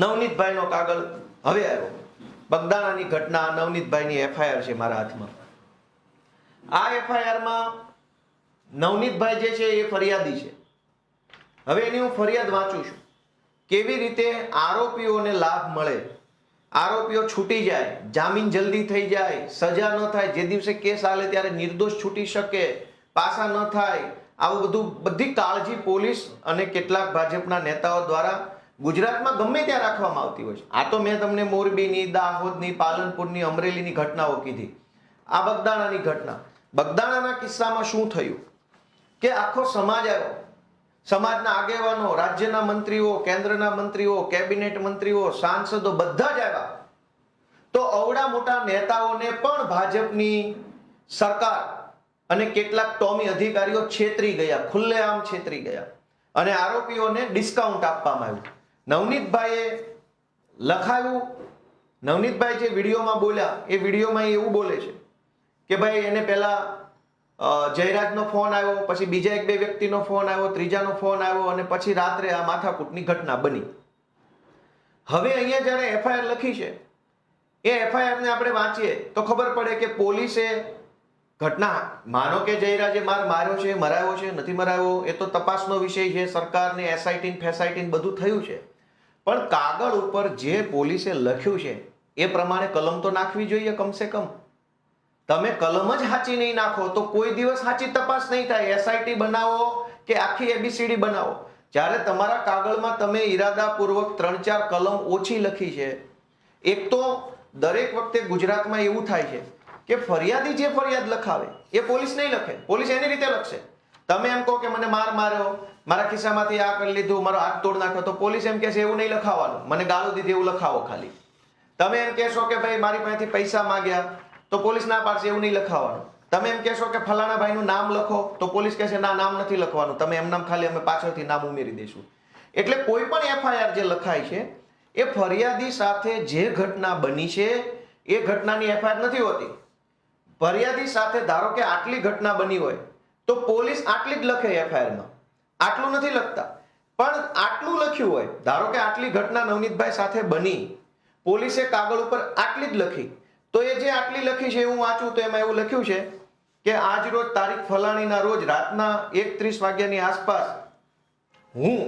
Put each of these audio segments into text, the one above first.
નવનીતભાઈનો કાગળ હવે આવ્યો. બગદાણાની ઘટના નવનીતભાઈની એફઆઈઆર છે મારા હાથમાં. આ એફઆઈઆરમાં નવનીતભાઈ જે છે એ ફરિયાદી છે. હવે એની હું ફરિયાદ વાંચું છું. કેવી રીતે આરોપીઓને લાભ મળે? આરોપીઓ છૂટી જાય, જામીન જલ્દી થઈ જાય, સજા ન થાય, જે દિવસે કેસ આલે ત્યારે નિર્દોષ છૂટી શકે, પાસા ન થાય. આવું બધું બધી કાળજી પોલીસ અને કેટલાક ભાજપના નેતાઓ દ્વારા ગુજરાતમાં ગમે ત્યાં રાખવામાં આવતી હોય છે. આ તો મેં તમને મોરબીની, દાહોદની, પાલનપુરની, અમરેલીની ઘટનાઓ કીધી. આ બગદાણાની ઘટના. બગદાણાના કિસ્સામાં શું થયું? કે આખો સમાજ આવ્યો. સમાજના આગેવાનો, રાજ્યના મંત્રીઓ, કેન્દ્રના મંત્રીઓ, કેબિનેટ મંત્રીઓ, સાંસદો બધા જ આવ્યા. તો અવડા મોટા નેતાઓને પણ ભાજપની સરકાર અને કેટલાક ટોમી અધિકારીઓ છેતરી ગયા, ખુલ્લેઆમ છેતરી ગયા. અને આરોપીઓને ડિસ્કાઉન્ટ આપવામાં આવ્યું. નવનીતભાઈએ લખાયું, નવનીતભાઈ જે વિડીયોમાં બોલ્યા, એ વિડીયોમાં એવું બોલે છે કે ભાઈ એને પહેલાં જયરાજનો ફોન આવ્યો, પછી બીજા એક બે વ્યક્તિનો ફોન આવ્યો, ત્રીજાનો ફોન આવ્યો અને પછી રાત્રે આ માથાકૂટની ઘટના બની. હવે અહીંયા જ્યારે એફઆઈઆર લખી છે, એ એફઆઈઆરને આપણે વાંચીએ તો ખબર પડે કે પોલીસે ઘટના, માનો કે જયરાજે માર માર્યો છે, મરાયો છે, નથી મરાયો, એ તો તપાસનો વિષય છે, સરકારને એસઆઈટી ફેસઆઈટી બધું થયું છે. પણ કાગળ ઉપર જે પોલીસે લખ્યું છે, એ પ્રમાણે કલમ તો નાખવી જોઈએ કમસે કમ. તમે કલમ જ સાચી નહીં નાખો તો કોઈ દિવસ સાચી તપાસ નહીં થાય. એસઆઈટી બનાવો કે આખી એબીસીડી બનાવો. જ્યારે તમારા કાગળમાં તમે ઈરાદાપૂર્વક ત્રણ ચાર કલમ ઓછી લખી છે, એક તો દરેક વખતે ગુજરાતમાં એવું થાય છે કે ફરિયાદી જે ફરિયાદ લખાવે, એ પોલીસ નહીં લખે. પોલીસ એની રીતે લખશે. તમે એમ કહો કે મને માર માર્યો, મારા ખિસ્સામાંથી આ કરી લીધું, મારો હાથ તોડ નાખ્યો, તો પોલીસ એમ કહેશે એવું નહીં લખાવવાનું મને ગાળો દીધી, એવું લખાવો ખાલી. તમે એમ કહેશો કે, ભાઈ, મારી પાસેથી પૈસા માંગ્યા, તો પોલીસ ના પાડશે, એવું નહીં લખાવાનું. તમે એમ કહેશો કે, ફલાણા ભાઈનું નામ લખો, તો પોલીસ કહેશે ના, નામ નથી લખવાનું. તમે એમ નામ ખાલી અમે પાછળથી નામ ઉમેરી દઈશું. એટલે કોઈ પણ એફઆઈઆર જે લખાય છે, એ ફરિયાદી સાથે જે ઘટના બની છે, એ ઘટનાની એફઆઈઆર નથી હોતી. ફરિયાદી સાથે ધારો કે આટલી ઘટના બની હોય તો પોલીસ આટલી જ લખે એફઆઈઆરમાં? આટલું નથી લખતા. પણ આટલું લખ્યું હોય, ધારો કે આટલી ઘટના નવનીતભાઈ સાથે બની, પોલીસે કાગળ ઉપર આટલી જ લખી, તો એ જે આટલી લખી છે હું વાંચું તો એમાં એવું લખ્યું છે કે આજ રોજ તારીખ ફલાણીના રોજ રાતના એકત્રીસ વાગ્યાની આસપાસ હું,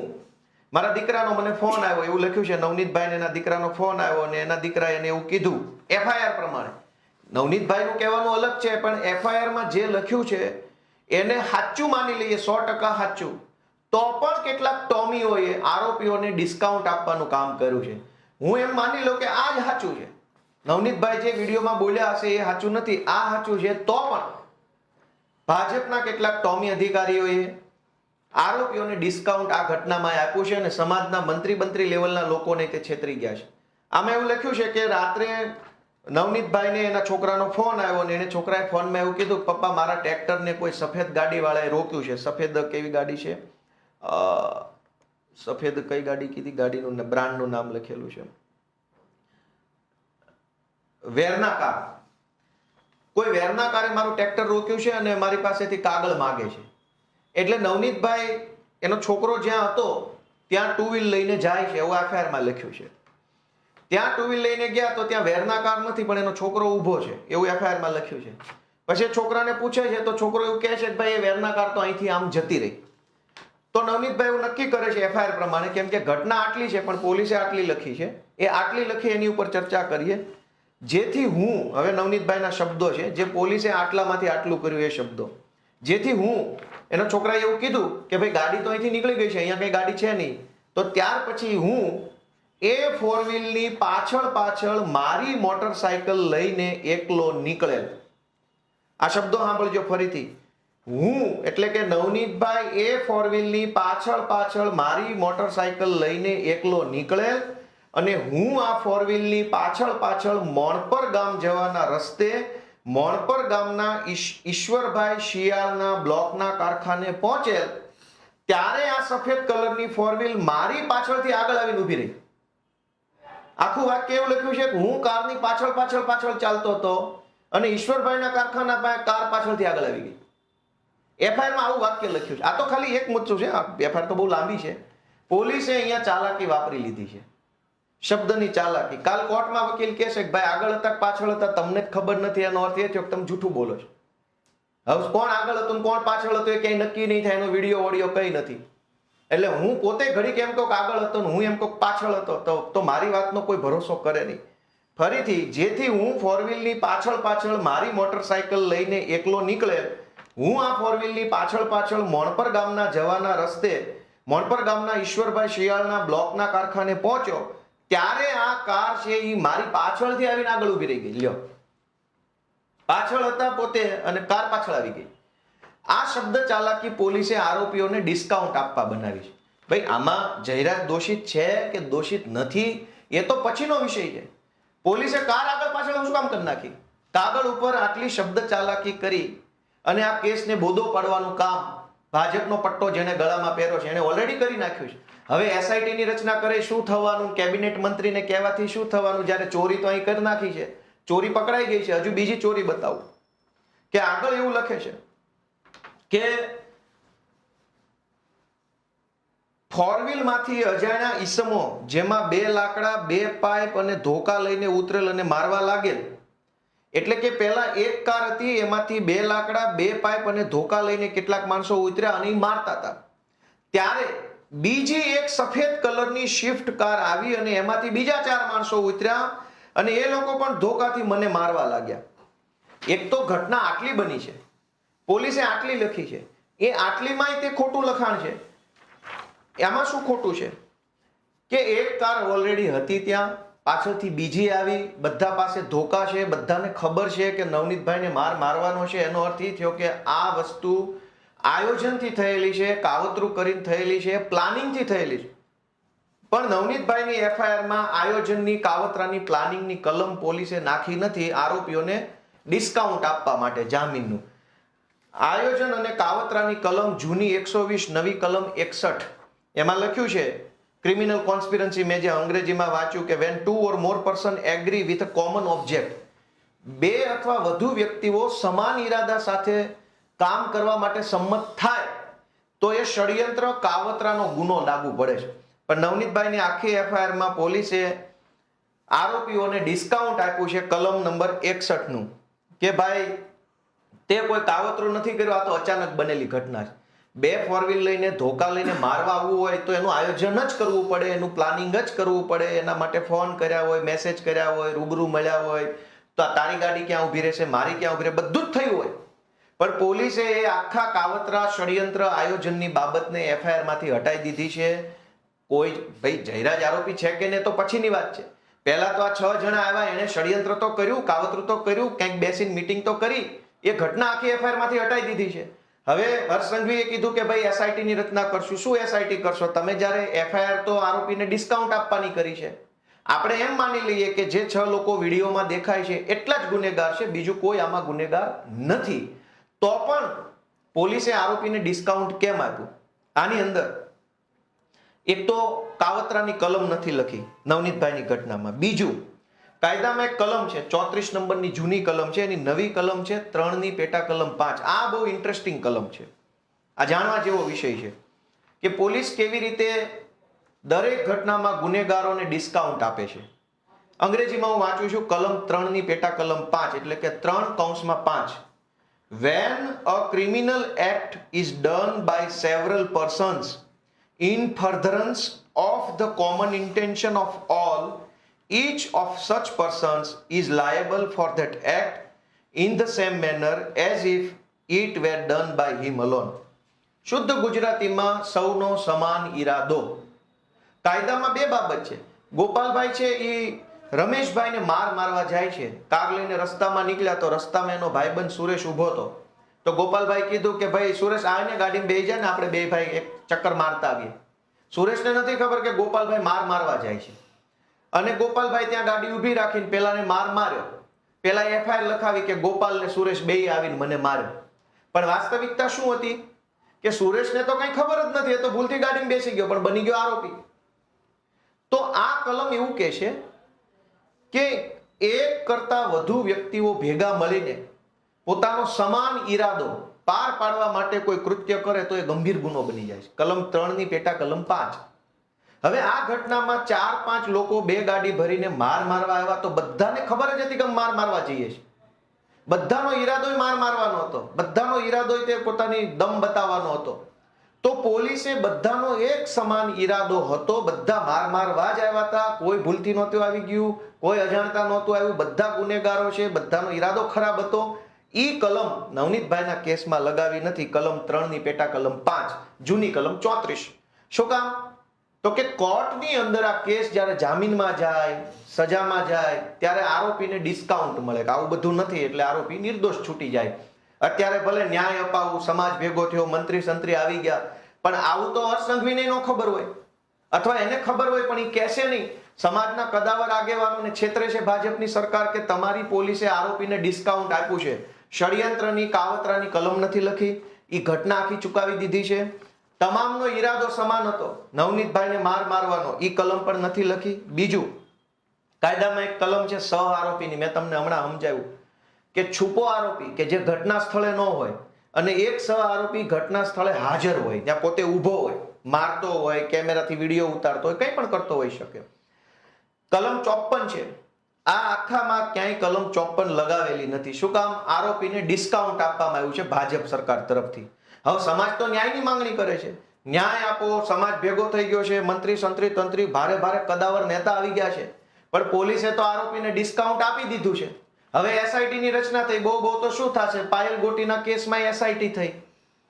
મારા દીકરાનો મને ફોન આવ્યો, એવું લખ્યું છે નવનીતભાઈને એના દીકરાનો ફોન આવ્યો અને એના દીકરાએ એને એવું કીધું, એફઆઈઆર પ્રમાણે. નવનીતભાઈનું કહેવાનું અલગ છે, પણ એફઆઈઆરમાં જે લખ્યું છે એને સાચું માની લઈએ, સો ટકા સાચું તો પણ કેટલાક ટોમીઓએ આરોપીઓને ડિસ્કાઉન્ટ આપવાનું કામ કર્યું છે. હું એમ માની લઉં કે આ જ સાચું છે. નવનીતભાઈ જે વિડીયોમાં બોલ્યા હશે એ સાચું નથી, આ સાચું છે તો પણ ભાજપના કેટલાક ટોમી અધિકારીઓએ આરોપીઓને ડિસ્કાઉન્ટ આ ઘટનામાં આપ્યું છે અને સમાજના મંત્રી મંત્રી લેવલના લોકોને તે છેતરી ગયા છે. આમાં એવું લખ્યું છે કે રાત્રે નવનીતભાઈને એના છોકરાનો ફોન આવ્યો અને એને છોકરાએ ફોનમાં એવું કીધું, પપ્પા, મારા ટ્રેક્ટરને કોઈ સફેદ ગાડીવાળાએ રોક્યું છે. સફેદ કેવી ગાડી છે? સફેદ કઈ ગાડી કીધી? ગાડીનું ન- બ્રાન્ડનું નામ લખેલું છે. Verna car. કોઈ વેરના કારે મારું ટ્રેક્ટર રોક્યું છે અને મારી પાસેથી કાગળ માગે છે. એટલે નવનીતભાઈ, એનો છોકરો જ્યાં હતો, ત્યાં ટુ વ્હીલ લઈને જાય છે એવું એફઆઈઆરમાં લખ્યું છે. ત્યાં ટુ વ્હીલ લઈને ગયા તો ત્યાં વેરના કાર નથી, પણ એનો છોકરો ઊભો છે. એવું એફઆઈઆરમાં લખ્યું છે. પછી છોકરાને પૂછે છે, તો છોકરો એવું કહે છે કે ભાઈ, એ વેરના કાર તો અહીંથી આમ જતી રહી. તો નવનીતભાઈ એવું નક્કી કરે છે એફઆઈઆર પ્રમાણે કેમ કે ઘટના આટલી છે, પણ પોલીસે આટલી લખી છે. એ આટલી લખી, એની ઉપર ચર્ચા કરીએ. જેથી હું, હવે નવનીતભાઈના શબ્દો છે, જે પોલીસે આટલામાંથી આટલું કર્યું એ શબ્દો. જેથી હું, એના છોકરાએ એવું કીધું કે ભાઈ, ગાડી તો અહીંથી નીકળી ગઈ છે, અહીંયા કંઈ ગાડી છે નહીં. તો ત્યાર પછી હું એ ફોર વ્હીલની પાછળ પાછળ મારી મોટરસાયકલ લઈને એકલો નીકળેલ. આ શબ્દો સાંભળજો ફરીથી. હું, એટલે કે નવનીતભાઈ, એ ફોર વ્હીલની પાછળ પાછળ મારી મોટરસાયકલ લઈને એકલો નીકળેલ અને હું આ ફોર વ્હીલની પાછળ પાછળ મોણપર ગામ જવાના રસ્તે મોણપર ગામના ઈશ- ઈશ્વરભાઈ શિયાળના બ્લોકના કારખાને પહોંચેલ. ત્યારે આ સફેદ કલરની ફોર વ્હીલ મારી પાછળથી આગળ આવીને ઊભી રહી. આખું વાક્ય એવું લખ્યું છે કે હું કારની પાછળ પાછળ પાછળ ચાલતો હતો અને ઈશ્વરભાઈના કારખાના પાસે કાર પાછળથી આગળ આવી ગઈ. એફઆઈઆરમાં આવું વાક્ય લખ્યું છે. આ તો ખાલી એક મુદ્દો છે. એફઆઈઆર તો બહુ લાંબી છે. પોલીસે અહીંયા ચાલાકી વાપરી લીધી છે. શબ્દની ચાલાકી. કાલ કોર્ટમાં વકીલ કહેશે કે ભાઈ આગળ હતા પાછળ હતા તમને જ ખબર નથી. એનો અર્થ એ થયો કે તમે જૂઠું બોલો છો. હવે કોણ આગળ હતું કોણ પાછળ હતું એ ક્યાંય નક્કી નહીં થાય. એનો વીડિયો, ઓડિયો કંઈ નથી. એટલે હું પોતે ઘડીક એમ કોક આગળ હતો ને હું એમ કોક પાછળ હતો, તો તો મારી વાતનો કોઈ ભરોસો કરે નહીં. ફરીથી, જેથી હું ફોર વ્હીલની પાછળ પાછળ મારી મોટરસાયકલ લઈને એકલો નીકળે, હું આ ફોર વ્હીલની પાછળ પાછળ મોણપર ગામના જવાના રસ્તે, મોણપર ગામના ઈશ્વરભાઈ શિયાળના બ્લોકના કારખાને પહોંચ્યો, ત્યારે આ કાર છે એ મારી પાછળથી આવીને આગળ ઊભી રહી ગઈ. લ્યો. પાછળ હતા પોતે અને કાર પાછળ આવી ગઈ. આ શબ્દ ચાલાકી પોલીસે આરોપીઓને ડિસ્કાઉન્ટ આપવા બનાવી છે. ભાઈ, આમાં જયરાજ દોષિત છે કે દોષિત નથી, એ તો પછીનો વિષય છે. પોલીસે કાર આગળ પાછળ શું કામ કરી નાખી કાગળ ઉપર આટલી શબ્દ ચાલાકી કરી અને આ કેસને બોધો પાડવાનું કામ ભાજપનો પટ્ટો જેને ગળામાં પહેર્યો છે, એને ઓલરેડી કરી નાખ્યું છે. હવે એસઆઈટી ની રચના કરે, શું થવાનું? કેબિનેટ મંત્રીને કહેવાથી શું થવાનું? જ્યારે ચોરી તો અહીં કરી નાખી છે. ચોરી પકડાઈ ગઈ છે. હજુ બીજી ચોરી બતાવું. કે આગળ એવું લખે છે. કે ફોરમાંથી અજાણ્યા ઈસમો, જેમાં બે લાકડા, બે પાઇપ અને ધોકા લઈને ઉતરેલ અને મારવા લાગેલ. એટલે કે પહેલા એક કાર હતી, એમાંથી બે લાકડા, બે પાઇપ અને ધોકા લઈને કેટલાક માણસો ઉતર્યા અને મારતા હતા. ત્યારે બીજી એક સફેદ કલરની શિફ્ટ કાર આવી અને એમાંથી બીજા ચાર માણસો ઉતર્યા અને એ લોકો પણ ધોકાથી મને મારવા લાગ્યા. એક તો ઘટના આટલી બની છે. પોલીસે આટલી લખી છે. એ આટલીમાંય તે ખોટું લખાણ છે. એમાં શું ખોટું છે? કે એક કાર ઓલરેડી હતી ત્યાં, પાછળથી બીજી આવી, બધા પાસે ધોકા છે, બધાને ખબર છે કે નવનીતભાઈને માર મારવાનો છે. એનો અર્થ એ થયો કે આ વસ્તુ આયોજનથી થયેલી છે, કાવતરું કરીને થયેલી છે, પ્લાનિંગથી થયેલી છે. પણ નવનીતભાઈની એફઆઈઆરમાં આયોજનની, કાવતરાની પ્લાનિંગની કલમ પોલીસે નાખી નથી આરોપીઓને ડિસ્કાઉન્ટ આપવા માટે જામીનનું. આયોજન અને કાવતરાની કલમ જૂની એકસો વીસ, નવી કલમ એકસઠ. એમાં લખ્યું છે ક્રિમિનલ કોન્સ્પિરન્સી મેં જે અંગ્રેજીમાં વાંચ્યું કે when two or more person agree with common object બે અથવા વધુ વ્યક્તિઓ સમાન ઈરાદા સાથે કામ કરવા માટે સંમત થાય, તો એ ષડયંત્ર કાવતરાનો ગુનો લાગુ પડે છે. પણ નવનીતભાઈની આખી એફઆઈઆરમાં પોલીસે આરોપીઓને ડિસ્કાઉન્ટ આપ્યું છે કલમ નંબર એકસઠનું, કે ભાઈ તે કોઈ કાવતરું નથી કર્યું. આ તો અચાનક બનેલી ઘટના છે. બે ફોર વ્હીલ લઈને ધોકા લઈને મારવા આવવું હોય તો એનું આયોજન જ કરવું પડે, એનું પ્લાનિંગ જ કરવું પડે. એના માટે ફોન કર્યા હોય, મેસેજ કર્યા હોય, રૂબરૂ મળ્યા હોય. તો આ તારી ગાડી ક્યાં ઊભી રહેશે, મારી ક્યાં ઊભી રહે બધું જ થયું હોય. પણ પોલીસે એ આખા કાવતરા ષડયંત્ર આયોજનની બાબતને એફઆઈઆરમાંથી હટાઈ દીધી છે. કોઈ ભાઈ, જયરાજ આરોપી છે કે નહીં તો પછીની વાત છે. પહેલા તો આ છ જણા આવ્યા એને ષડયંત્ર તો કર્યું, કાવતરું તો કર્યું, ક્યાંક બેસીને મીટિંગ તો કરી. એ ઘટના આખી એફઆઈઆરમાંથી હટાઈ દીધી છે. હવે હર્ષ સંઘવીએ કીધું કે ભાઈ એસઆઈટી ની રચના કરશું. શું એસઆઈટી કરશો? તમે જ્યારે એફઆઈઆર તો આરોપીને ડિસ્કાઉન્ટ આપવાની કરી છે. આપણે એમ માની લઈએ કે જે છ લોકો વિડીયોમાં દેખાય છે, એટલા જ ગુનેગાર છે, બીજું કોઈ આમાં ગુનેગાર નથી. તો પણ પોલીસે આરોપીને ડિસ્કાઉન્ટ કેમ આપ્યું? આની અંદર એક તો કાવતરાની કલમ નથી લખી નવનીતભાઈની ઘટનામાં. બીજું કાયદામાં એક કલમ છે, ચોત્રીસ નંબરની જૂની કલમ છે, એની નવી કલમ છે, ત્રણની પેટા કલમ પાંચ. આ બહુ ઇન્ટરેસ્ટિંગ કલમ છે. આ જાણવા જેવો વિષય છે કે પોલીસ કેવી રીતે દરેક ઘટનામાં ગુનેગારોને ડિસ્કાઉન્ટ આપે છે. અંગ્રેજીમાં હું વાંચું છું, કલમ ત્રણની પેટા કલમ પાંચ, એટલે કે ત્રણ કૌંસમાં પાંચ. When a criminal act is done by several persons in furtherance of the common intention of all each of such persons is liable for that act in the same manner as if it were done by him alone. શુદ્ધ ગુજરાતીમાં સૌનો સમાન ઈરાદો. કાયદામાં બે બાબત છે. ગોપાલભાઈ છે એ રમેશભાઈને માર મારવા જાય છે. કાર લઈને રસ્તામાં નીકળ્યા તો રસ્તામાં એનો ભાઈબંધ સુરેશ ઊભો હતો. તો ગોપાલભાઈ કીધું કે ભાઈ, સુરેશ આવીને ગાડીમાં બે જાય ને આપણે બે ભાઈ એક ચક્કર મારતા આવીએ. સુરેશને નથી ખબર કે ગોપાલભાઈ માર મારવા જાય છે. અને ગોપાલભાઈ ત્યાં ગાડી ઊભી રાખીને પેલાને માર માર્યો. પેલા એફઆઈઆર લખાવી કે ગોપાલ ને સુરેશ બે આવીને મને માર્યો. પણ વાસ્તવિકતા શું હતી? કે સુરેશને તો કઈ ખબર જ નથી, એ તો ભૂલથી ગાડીમાં બેસી ગયો, પણ બની ગયો આરોપી. તો આ કલમ એવું કે છે કે એક કરતા વધુ વ્યક્તિઓ ભેગા મળીને પોતાનો સમાન ઈરાદો પાર પાડવા માટે કોઈ કૃત્ય કરે તો એ ગંભીર ગુનો બની જાય છે. કલમ ત્રણની પેટા કલમ પાંચ. હવે આ ઘટનામાં ચાર પાંચ લોકો બે ગાડી ભરીને માર મારવા આવ્યા તો બધાને ખબર જ હતી કે માર મારવા જઈએ છીએ. બધાનો ઈરાદો માર મારવાનો હતો. બધાનો ઈરાદો તે પોતાની દમ બતાવવાનો હતો. તો પોલીસે બધાનો એક સમાન ઈરાદો હતો. બધા માર મારવા જ આવ્યા હતા. કોઈ ભૂલથી નહોતું આવી ગયું. કોઈ અજાણતા નહોતું આવ્યું. બધા ગુનેગારો છે. બધાનો ઈરાદો ખરાબ હતો. ઈ કલમ નવનીતભાઈના કેસમાં લગાવી નથી. કલમ ત્રણની પેટા કલમ પાંચ, જૂની કલમ ચોત્રીસ. શું કામ? તો કે કોર્ટની અંદર આ કેસ જ્યારે જામીનમાં જાય, સજામાં જાય, ત્યારે આરોપીને ડિસ્કાઉન્ટ મળે કે આવું બધું નથી એટલે આરોપી નિર્દોષ છૂટી જાય. અત્યારે ભલે ન્યાય અપાવું, સમાજ ભેગો થયો, મંત્રી સંત્રી આવી ગયા, પણ આવું તો હર્ષસંઘવીને નો ખબર હોય. અથવા એને ખબર હોય પણ એ કહેશે નહીં. સમાજના કદાવર આગેવાનોને છેતરે છે ભાજપની સરકાર કે તમારી પોલીસે આરોપીને ડિસ્કાઉન્ટ આપ્યું છે. ષડયંત્રની, કાવતરાની કલમ નથી લખી. એ ઘટના આખી ચુકાવી દીધી છે. તમામનો ઈરાદો સમાન હતો. નવનીતભાઈને માર મારવાનો. એ કલમ પણ નથી લખી. બીજું, કાયદામાં એક કલમ છે સહ આરોપીની. મેં તમને હમણાં સમજાવ્યું કે છુપો આરોપી કે જે ઘટના સ્થળે ન હોય અને એક સહ આરોપી ઘટના સ્થળે હાજર હોય, ત્યાં પોતે ઊભો હોય, મારતો હોય, કેમેરાથી વીડિયો ઉતારતો હોય, કંઈ પણ કરતો હોઈ શકે. કલમ ચોપન છે. આ આખામાં ક્યાંય કલમ ચોપન લગાવેલી નથી. શું કામ? આરોપીને ડિસ્કાઉન્ટ આપવામાં આવ્યું છે ભાજપ સરકાર તરફથી. હવે સમાજ તો ન્યાયની માંગણી કરે છે. ન્યાય આપો, સમાજ ભેગો થઈ ગયો છે, મંત્રી, સંત્રી, તંત્રી, ભારે ભારે કદાવર નેતા આવી ગયા છે. પણ પોલીસે તો આરોપીને ડિસ્કાઉન્ટ આપી દીધું છે. હવે એસઆઈટી ની રચના થઈ, બહુ બહુ તો શું થશે? પાયલ ગોટીના કેસમાં એસઆઈટી થઈ.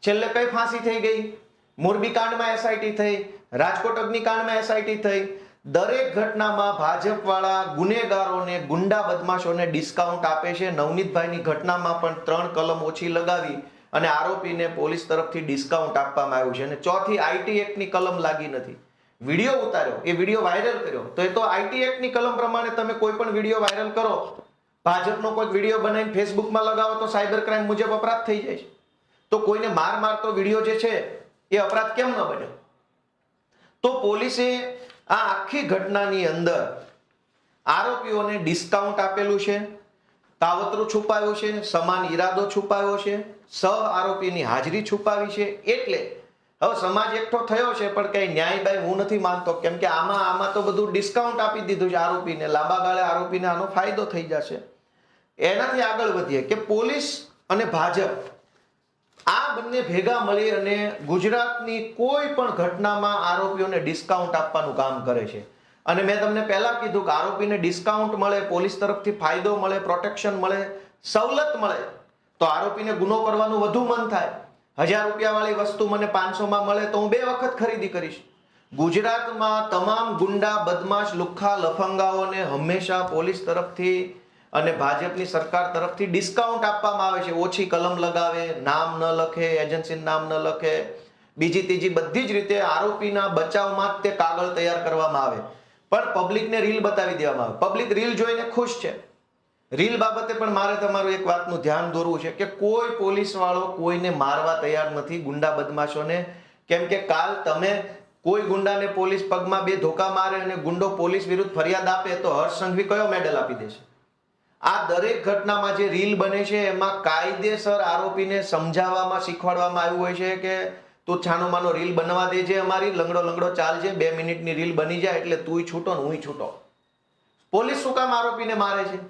છેલ્લે કઈ ફાંસી થઈ ગઈ? મોરબી કાંડમાં એસઆઈટી થઈ, રાજકોટ અગ્નિકાંડમાં એસઆઈટી થઈ. દરેક ઘટનામાં ભાજપ વાળા ગુનેગારોને ગુંડા બદમાશોને ડિસ્કાઉન્ટ આપે છે. નવનીતભાઈની ઘટનામાં પણ ત્રણ કલમ ઓછી લગાવી. અને આરોપીને પોલીસ તરફથી ડિસ્કાઉન્ટ આપવામાં આવ્યું છે. અને ચોથી આઈટી એક્ટની કલમ લાગી નથી. વીડિયો ઉતાર્યો. એ વીડિયો વાયરલ કર્યો. તો એ તો આઈટી એક્ટની કલમ પ્રમાણે તમે કોઈ પણ વીડિયો વાયરલ કરો, ભાજપનો કોઈ વીડિયો બનાવીને ફેસબુકમાં લગાવો, તો સાયબર ક્રાઇમ મુજબ અપરાધ થઈ જાય છે. તો કોઈને માર મારતો વીડિયો જે છે, એ અપરાધ કેમ ન બને? તો પોલીસે આ આખી ઘટનાની અંદર આરોપીઓને ડિસ્કાઉન્ટ આપેલું છે. કાવતરું છુપાયું છે, સમાન ઈરાદો છુપાયો છે સહ આરોપીની હાજરી છુપાવી છે, એટલે હવે સમાજ એકઠો થયો છે, પણ કઈ ન્યાય બાય હું નથી માનતો, કેમ કે આમાં આમાં તો બધું ડિસ્કાઉન્ટ આપી દીધું છે આરોપીને, લાંબા ગાળે આરોપીને આનો ફાયદો થઈ જશે. એનાથી આગળ વધીએ કે પોલીસ અને ભાજપ આ બંને ભેગા મળી અને ગુજરાતની કોઈ પણ ઘટનામાં આરોપીઓને ડિસ્કાઉન્ટ આપવાનું કામ કરે છે. અને મેં તમને પહેલા કીધું કે આરોપીને ડિસ્કાઉન્ટ મળે, પોલીસ તરફથી ફાયદો મળે પ્રોટેક્શન મળે, સવલત મળે, તો આરોપીને ગુનો કરવાનું વધુ મન થાય. હજાર રૂપિયાવાળી વસ્તુ મને પાંચસોમાં મળે તો હું બે વખત ખરીદી કરીશ. ગુજરાતમાં તમામ ગુંડા, બદમાશ, લુખ્ખા, લફંગાઓને હંમેશા પોલીસ તરફથી અને ભાજપની સરકાર તરફથી ડિસ્કાઉન્ટ આપવામાં આવે છે. ઓછી કલમ લગાવે, નામ ન લખે એજન્સીનું નામ ન લખે. બીજી ત્રીજી બધી જ રીતે આરોપીના બચાવમાં તે કાગળ તૈયાર કરવામાં આવે. પણ પબ્લિકને રીલ બતાવી દેવામાં આવે. પબ્લિક રીલ જોઈને ખુશ છે. રીલ બાબતે પણ મારે તમારું એક વાતનું ધ્યાન દોરવું છે કે કોઈ પોલીસવાળો કોઈને મારવા તૈયાર નથી, ગુંડા બદમાશોને. કેમ કે કાલ તમે કોઈ ગુંડાને પોલીસ પગમાં બે ધોકા મારે અને ગુંડો પોલીસ વિરુદ્ધ ફરિયાદ આપે તો હર્ષ સંઘવી કયો મેડલ આપી દેશે? આ દરેક ઘટનામાં જે રીલ બને છે, એમાં કાયદેસર આરોપીને સમજાવવામાં, શીખવાડવામાં આવ્યું હોય છે કે તું છાનો માનો રીલ બનવા દેજે અમારી, લંગડો લંગડો ચાલજે, બે મિનિટની રીલ બની જાય એટલે તુંય છૂટો ને હું છૂટો. પોલીસ શું કામ આરોપીને મારે છે?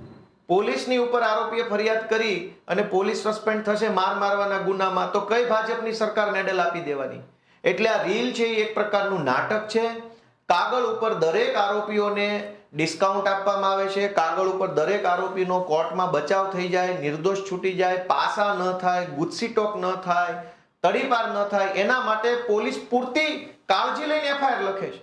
પોલીસની ઉપર આરોપીએ ફરિયાદ કરી અને પોલીસ સસ્પેન્ડ થશે માર મારવાના ગુનામાં, તો કઈ ભાજપની સરકાર મેડલ આપી દેવાની? એટલે આ રીલ છે એ એક પ્રકારનું નાટક છે. કાગળ ઉપર દરેક આરોપીઓને ડિસ્કાઉન્ટ આપવામાં આવે છે. કાગળ ઉપર દરેક આરોપીનો કોર્ટમાં બચાવ થઈ જાય, નિર્દોષ છૂટી જાય, પાસા ન થાય ગુસ્સીટોક ન થાય તડીપાર ન થાય, એના માટે પોલીસ પૂરતી કાળજી લઈને એફઆઈઆર લખે છે.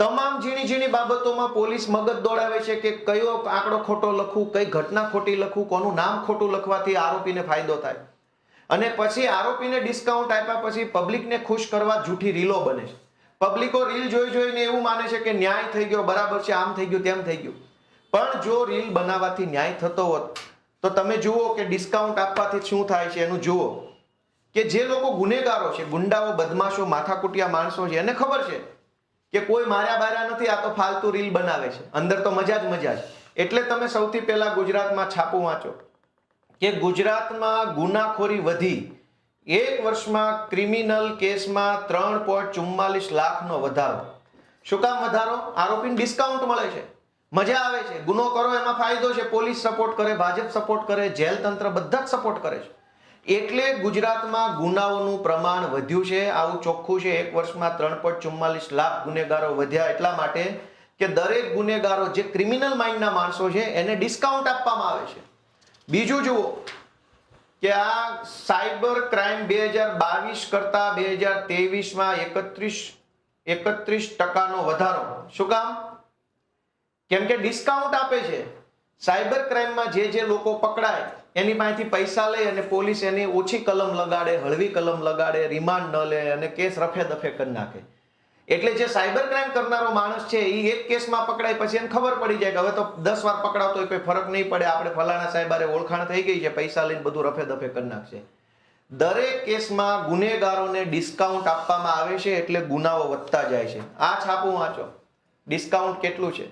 તમામ ઝીણી ઝીણી બાબતોમાં પોલીસ મગજ દોડાવે છે કે કયો આંકડો ખોટો લખવું, કઈ ઘટના ખોટી લખવું, કોનું નામ ખોટું લખવાથી આરોપીને ફાયદો થાય. અને પછી આરોપીને ડિસ્કાઉન્ટ આપ્યા પછી પબ્લિકને ખુશ કરવા જૂઠી રીલો બને છે. પબ્લિકો રીલ જોઈ જોઈને એવું માને છે કે ન્યાય થઈ ગયો, બરાબર છે, આમ થઈ ગયું, તેમ થઈ ગયું. પણ જો રીલ બનાવવાથી ન્યાય થતો હોત, તો તમે જુઓ કે ડિસ્કાઉન્ટ આપવાથી શું થાય છે, એનું જુઓ. કે જે લોકો ગુનેગારો છે, ગુંડાઓ, બદમાશો, માથાકૂટિયા માણસો છે, એને ખબર છે કે કોઈ માર્યા બાર્યા નથી, આ તો ફાલતુ રીલ બનાવે છે. અંદર તો મજા જ મજા છે. એટલે તમે સૌથી પહેલા ગુજરાતમાં છાપું વાંચો. કે ગુજરાતમાં ગુનાખોરી વધી. એક વર્ષમાં ક્રિમિનલ કેસમાં ત્રણ પોઈન્ટ ચુમ્માલીસ લાખનો વધારો. શું કામ વધારો? આરોપીને ડિસ્કાઉન્ટ મળે છે. મજા આવે છે. ગુનો કરો, એમાં ફાયદો છે. પોલીસ સપોર્ટ કરે, ભાજપ સપોર્ટ કરે જેલ તંત્ર બધા જ સપોર્ટ કરે છે. એટલે ગુજરાતમાં ગુનાઓનું પ્રમાણ વધ્યું છે. આવું ચોખ્ખું છે. એક વર્ષમાં ત્રણ પોઈન્ટ ચુમ્માલીસ લાખ ગુનેગારો વધ્યા. એટલા માટે કે દરેક ગુનેગારો જે ક્રિમિનલ માઇન્ડના માણસો છે, એને ડિસ્કાઉન્ટ આપવામાં આવે છે. બીજું જુઓ કે આ સાયબર ક્રાઇમ બે હજાર બાવીસ કરતા બે હજાર ત્રેવીસમાં એકત્રીસ એકત્રીસ ટકાનો વધારો. શું કામ? કેમ કે ડિસ્કાઉન્ટ આપે છે. સાયબર ક્રાઇમમાં જે જે લોકો પકડાય એની પાસેથી પૈસા લે અને પોલીસ એની ઓછી કલમ લગાડે, હળવી કલમ લગાડે રિમાન્ડ ન લે અને કેસ રફે દફે કરી નાખે. એટલે જે સાયબર ક્રાઇમ કરનારો માણસ છે એ એક કેસમાં પકડાય પછી એને ખબર પડી જાય કે હવે તો દસ વાર પકડાતો કોઈ ફરક નહીં પડે. આપણે ફલાણા સાહેબારે ઓળખાણ થઈ ગઈ છે, પૈસા લઈને બધું રફે દફે કરી નાખશે. દરેક કેસમાં ગુનેગારોને ડિસ્કાઉન્ટ આપવામાં આવે છે એટલે ગુનાઓ વધતા જાય છે. આ છાપું વાંચો. ડિસ્કાઉન્ટ કેટલું છે?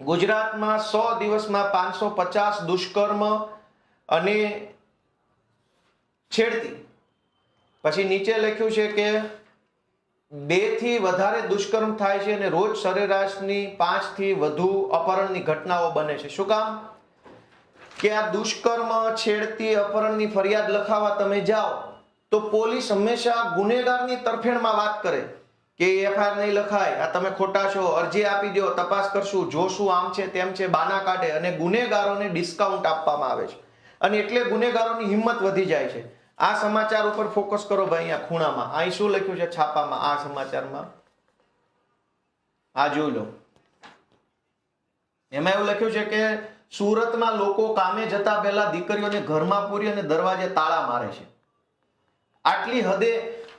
ગુજરાતમાં સો દિવસમાં પાંચસો પચાસ દુષ્કર્મ અને છેડતી. પછી નીચે લખ્યું છે કે બેથી વધારે દુષ્કર્મ થાય છે અને રોજ સરેરાશની પાંચથી વધુ અપહરણની ઘટનાઓ બને છે. શું કામ? કે આ દુષ્કર્મ, છેડતી, અપહરણની ફરિયાદ લખાવવા તમે જાઓ, તો પોલીસ હંમેશા ગુનેગારની તરફેણમાં વાત કરે કે એફઆઈઆર નહીં લખાય, આ તમે ખોટા છો, અરજી આપી દો તપાસ કરશું, જોશું આમ છે તેમ છે, બાના કાઢે અને ગુનેગારોને ડિસ્કાઉન્ટ આપવામાં આવે છે. અને એટલે ગુનેગારોની હિંમત વધી જાય છે. આ સમાચાર ઉપર ફોકસ કરો ભાઈ અહીંયા ખૂણામાં. અહીં શું લખ્યું છે છાપામાં? આ સમાચારમાં? આ જોઈ લો. એમાં એવું લખ્યું છે કે સુરતમાં લોકો કામે જતા પહેલા દીકરીઓને ઘરમાં પૂરી અને દરવાજે તાળા મારે છે. આટલી હદે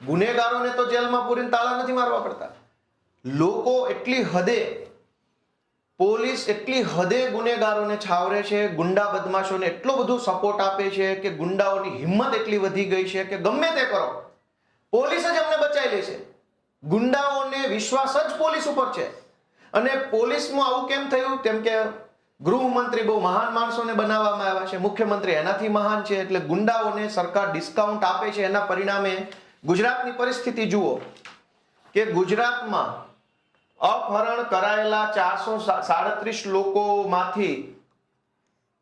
ગુનેગારોને તો જેલમાં પૂરીને તાળા નથી મારવા પડતા. લોકો એટલી હદે પોલીસ એટલી હદે ગુનેગારોને છાવરે છે, ગુંડા બદમાશોને એટલો બધો સપોર્ટ આપે છે કે ગુંડાઓની હિંમત એટલી વધી ગઈ છે કે ગમે તે કરો, પોલીસ જ અમને બચાવી લે છે. ગુંડાઓને વિશ્વાસ જ પોલીસ ઉપર છે. અને પોલીસમાં આવું કેમ થયું? કેમ કે ગૃહમંત્રી બહુ મહાન માણસોને બનાવવામાં આવ્યા છે, મુખ્યમંત્રી એનાથી મહાન છે, એટલે ગુંડાઓને સરકાર ડિસ્કાઉન્ટ આપે છે. એના પરિણામે ગુજરાતની પરિસ્થિતિ જુઓ કે ગુજરાતમાં અપહરણ કરાયેલા ચારસો સાડત્રીસ લોકોમાંથી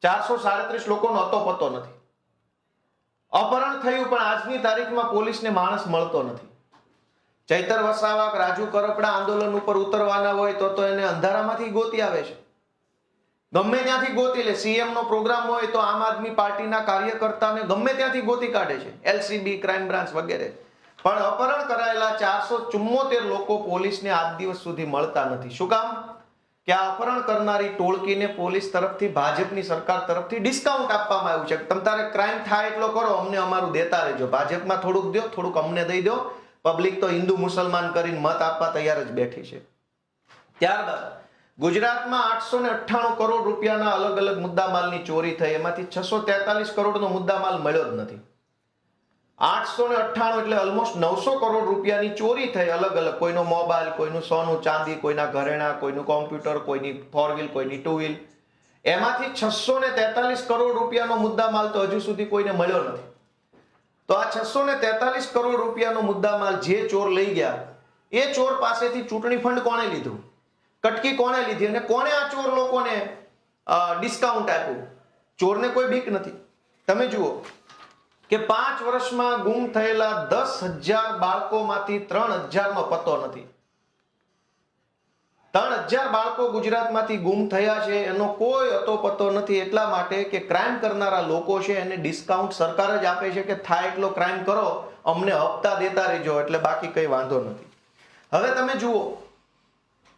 ચારસો સાડત્રીસ લોકોનો અતો પતો નથી. અપહરણ થયું પણ આજની તારીખમાં પોલીસને માણસ મળતો નથી. ચૈતર વસાવા રાજુ કરપડા આંદોલન ઉપર ઉતરવાના હોય તો તો એને અંધારામાંથી ગોતી આવે છે. ગમે ત્યાંથી ગોતી લે સીએમ નો પ્રોગ્રામ હોય તો આમ આદમી પાર્ટીના કાર્યકર્તાને ગમે ત્યાંથી ગોતી કાઢે છે. એલસીબી ક્રાઇમ બ્રાન્ચ વગેરે. પણ અપહરણ કરાયેલા ચારસો ચુમ્મોતેર લોકો પોલીસને આજ દિવસ સુધી મળતા નથી. શું કામ? કે આ અપહરણ કરનારી ટોળકીને પોલીસ તરફથી, ભાજપની સરકાર તરફથી ડિસ્કાઉન્ટ આપવામાં આવ્યું છે. તમ તારે ક્રાઇમ થાય એટલો કરો, અમને અમારું દેતા રહેજો. ભાજપમાં થોડુંક દો થોડુંક અમને દઈ દો પબ્લિક તો હિન્દુ મુસલમાન કરીને મત આપવા તૈયાર જ બેઠી છે. ત્યારબાદ, ગુજરાતમાં આઠસો ને અઠ્ઠાણું કરોડ રૂપિયાના અલગ અલગ મુદ્દામાલની ચોરી થઈ. એમાંથી છસો તેતાલીસ કરોડનો મુદ્દામાલ મળ્યો જ નથી. આઠસો ને અઠ્ઠાણું એટલે ઓલમોસ્ટ નવસો કરોડ રૂપિયાની ચોરી થઈ અલગ અલગ. કોઈનો મોબાઈલ, કોઈનું સોનું ચાંદી, કોઈના ઘરેણા, કોઈનું કોમ્પ્યુટર, કોઈની ફોર વ્હીલ કોઈની ટુ વ્હીલ એમાંથી છસો ને તેતાલીસ કરોડ રૂપિયાનો મુદ્દામાલ તો હજુ સુધી કોઈને મળ્યો નથી. તો આ છસો ને તેતાલીસ કરોડ રૂપિયાનો મુદ્દામાલ જે ચોર લઈ ગયા, એ ચોર પાસેથી ચૂંટણી ફંડ કોણે લીધું? કટકી કોણે લીધી અને કોણે આ ચોર લોકોને ડિસ્કાઉન્ટ આપ્યું? ચોરને કોઈ બીક નથી. તમે જુઓ કે પાંચ વર્ષમાં ગુમ થયેલા દસ હજાર બાળકોમાંથી ત્રણ હજારનો પતો નથી. ત્રણ હજાર બાળકો ગુજરાતમાંથી ગુમ થયા છે, એનો કોઈ અતો પતો નથી એટલા માટે કે ક્રાઇમ કરનારા લોકો છે એને ડિસ્કાઉન્ટ સરકાર જ આપે છે કે થાય એટલો ક્રાઇમ કરો, અમને હપ્તા દેતા રહેજો, એટલે બાકી કઈ વાંધો નથી. હવે તમે જુઓ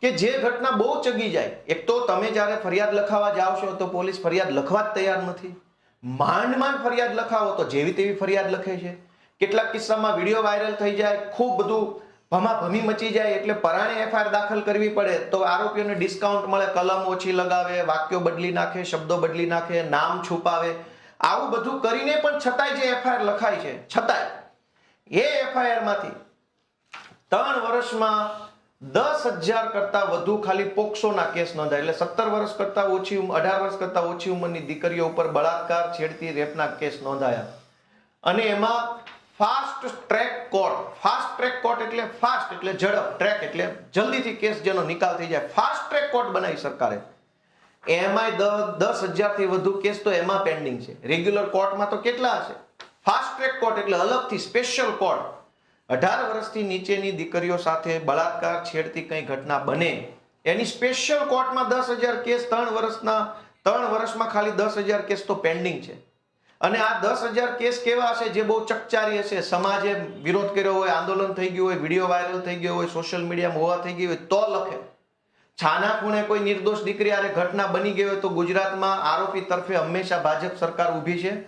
કે જે ઘટના બહુ ચગી જાય, એક તો તમે જ્યારે ફરિયાદ લખાવા જાઓ છો તો પોલીસ ફરિયાદ લખવા જ તૈયાર નથી. માંડ માંડ ફરિયાદ લખાવો તો જેવી તેવી ફરિયાદ લખે છે. કેટલાક કિસ્સામાં વીડિયો વાયરલ થઈ જાય, ખૂબ બધું ભમાભમી મચી જાય એટલે પરાણે એફઆઈઆર દાખલ કરવી પડે તો આરોપીઓને ડિસ્કાઉન્ટ મળે, કલમ ઓછી લગાવે, વાક્યો બદલી નાખે, શબ્દો બદલી નાખે, નામ છુપાવે. આવું બધું કરીને પણ છતાંય જે એફઆઈઆર લખાય છે, છતાંય. એ એફઆઈઆરમાંથી ત્રણ વર્ષમાં દસ હજાર કરતા વધુ ખાલી પોક્સોના કેસ નોંધાય. એટલે સત્તર વર્ષ કરતા ઓછી અઢાર વર્ષ કરતા ઓછી ઉંમરની દીકરીઓ ઉપર બળાત્કાર, છેડતી, રેપના કેસ નોંધાયા. અને એમાં fast track court, fast track court એટલે ફાસ્ટ, એટલે ઝડપ, ટ્રેક એટલે જલ્દીથી કેસ જેનો નિકાલ થઈ જાય. ફાસ્ટ ટ્રેક કોર્ટ બનાવી સરકારે. એમાંય દસ હજારથી વધુ કેસ તો એમાં પેન્ડિંગ છે. રેગ્યુલર કોર્ટમાં તો કેટલા હશે? ફાસ્ટ ટ્રેક કોર્ટ એટલે અલગથી સ્પેશિયલ કોર્ટ. અઢાર વર્ષથી નીચેની દીકરીઓ સાથે બળાત્કાર છેડતી કંઈ ઘટના બને? એની સ્પેશિયલ કોર્ટમાં દસ હજાર કેસ, ત્રણ વર્ષના, ત્રણ વર્ષમાં ખાલી દસ હજાર કેસ તો પેન્ડિંગ છે. અને આ દસ હજાર કેસ કેવા હશે? જે બહુ ચકચારી હશે. સમાજે વિરોધ કર્યો હોય, આંદોલન થઈ ગયું હોય, વીડિયો વાયરલ થઈ ગયો હોય સોશિયલ મીડિયામાં હોવા થઈ ગઈ હોય, તો લખે. છાના ખૂણે કોઈ નિર્દોષ દીકરી આરે ઘટના બની ગઈ હોય તો ગુજરાતમાં આરોપી તરફે હંમેશા ભાજપ સરકાર ઊભી છે.